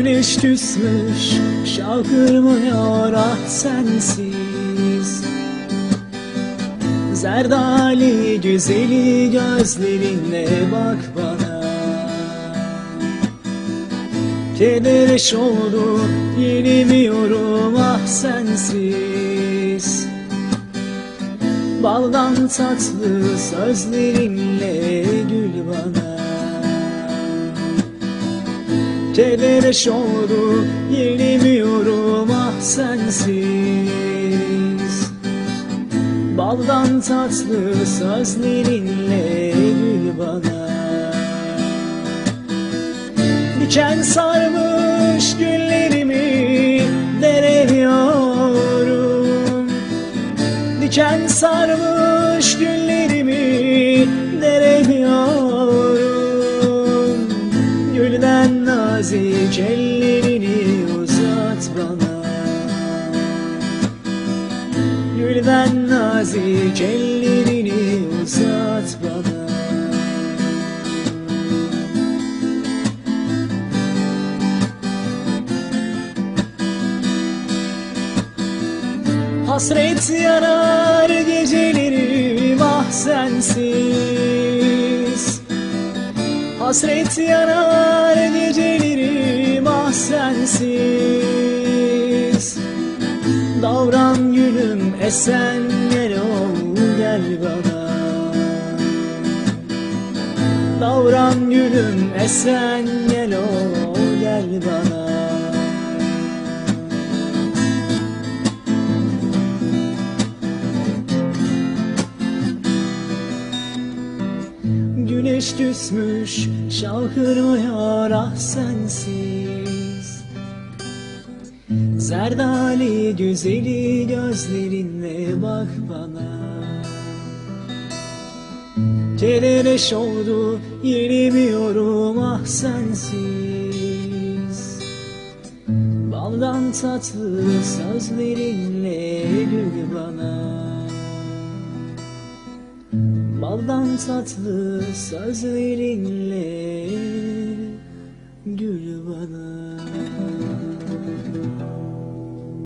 Güneş küsmüş şakırmıyor ah sensiz. Zerdali güzeli gözlerinle bak bana. Kedereş oldu yenemiyorum ah sensiz. Baldan tatlı sözlerinle gül bana Kedereş oldu yenemiyorum ah sensiz. Baldan tatlı sözlerinle gül bana. Diken sarmış güllerimi dereliyorum. Diken sarmış güllerimi nazik ellerini uzat bana. Gülden nazik ellerini uzat bana. Hasret yarar gecelerim Hasret yarar gecelerim ah sensiz. Davran gülüm esen gel ol gel bana. Davran gülüm esen gel Güneş küsmüş şahırmıyor ah sensiz. Zerdali güzeli gözlerinle bak bana. Kedereş oldu yenemiyorum ah sensiz. Baldan tatlı sözlerinle gül bana Baldan tatlı sözlerinle